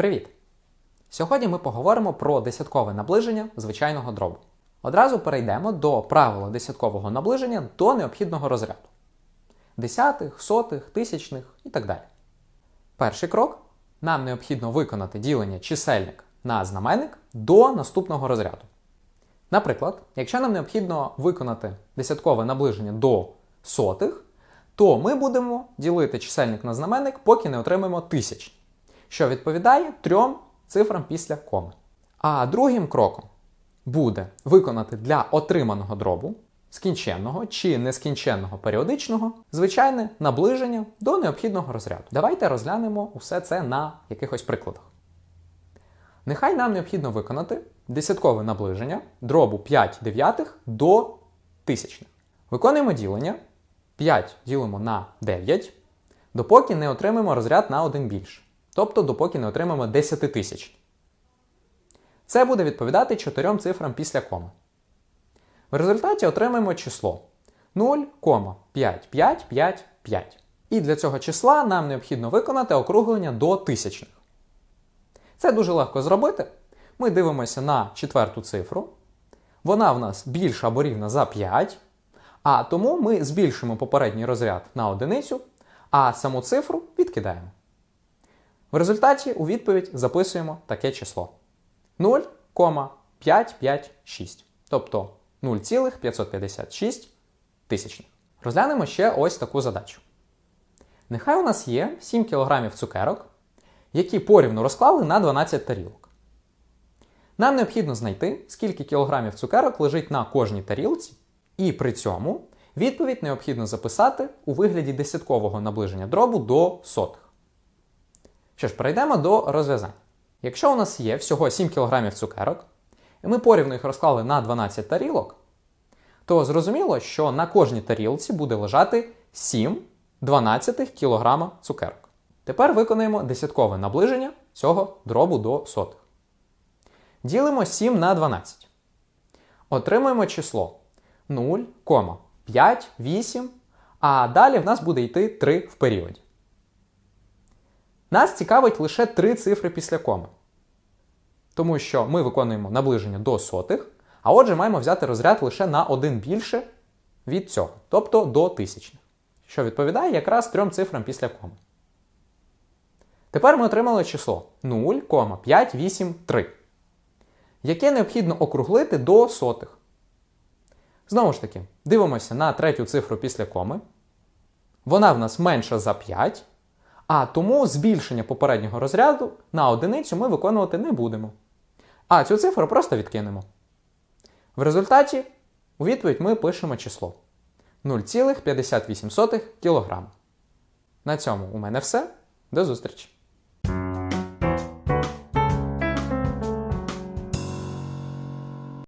Привіт! Сьогодні ми поговоримо про десяткове наближення звичайного дробу. Одразу перейдемо до правила десяткового наближення до необхідного розряду десятих, сотих, тисячних і так далі. Перший крок нам необхідно виконати ділення чисельник на знаменник до наступного розряду. Наприклад, якщо нам необхідно виконати десяткове наближення до сотих, то ми будемо ділити чисельник на знаменник, поки не отримаємо тисяч, що відповідає трьом цифрам після коми. А другим кроком буде виконати для отриманого дробу скінченного чи нескінченного періодичного звичайне наближення до необхідного розряду. Давайте розглянемо усе це на якихось прикладах. Нехай нам необхідно виконати десяткове наближення дробу 5 дев'ятих до тисячних. Виконуємо ділення. 5 ділимо на 9, допоки не отримаємо розряд на 1 більше. Тобто допоки не отримаємо 10 тисяч. Це буде відповідати чотирьом цифрам після коми. В результаті отримаємо число 0,5555. І для цього числа нам необхідно виконати округлення до тисячних. Це дуже легко зробити. Ми дивимося на четверту цифру. Вона в нас більша або рівна за 5. А тому ми збільшимо попередній розряд на одиницю, а саму цифру відкидаємо. В результаті у відповідь записуємо таке число 0,556, тобто 0,556 тисячних. Розглянемо ще ось таку задачу. Нехай у нас є 7 кг цукерок, які порівну розклали на 12 тарілок. Нам необхідно знайти, скільки кілограмів цукерок лежить на кожній тарілці, і при цьому відповідь необхідно записати у вигляді десяткового наближення дробу до сотих. Що ж, перейдемо до розв'язань. Якщо у нас є всього 7 кг цукерок, і ми порівну їх розклали на 12 тарілок, то зрозуміло, що на кожній тарілці буде лежати 7 12 кг цукерок. Тепер виконаємо десяткове наближення цього дробу до сотих. Ділимо 7 на 12. Отримуємо число 0,58, а далі в нас буде йти 3 в періоді. Нас цікавить лише 3 цифри після коми. Тому що ми виконуємо наближення до сотих, а отже, маємо взяти розряд лише на один більше від цього, тобто до тисячних, що відповідає якраз трьом цифрам після коми. Тепер ми отримали число 0,583, яке необхідно округлити до сотих. Знову ж таки, дивимося на третю цифру після коми. Вона в нас менша за 5, а тому збільшення попереднього розряду на одиницю ми виконувати не будемо. А цю цифру просто відкинемо. В результаті у відповідь ми пишемо число 0,58 кг. На цьому у мене все. До зустрічі!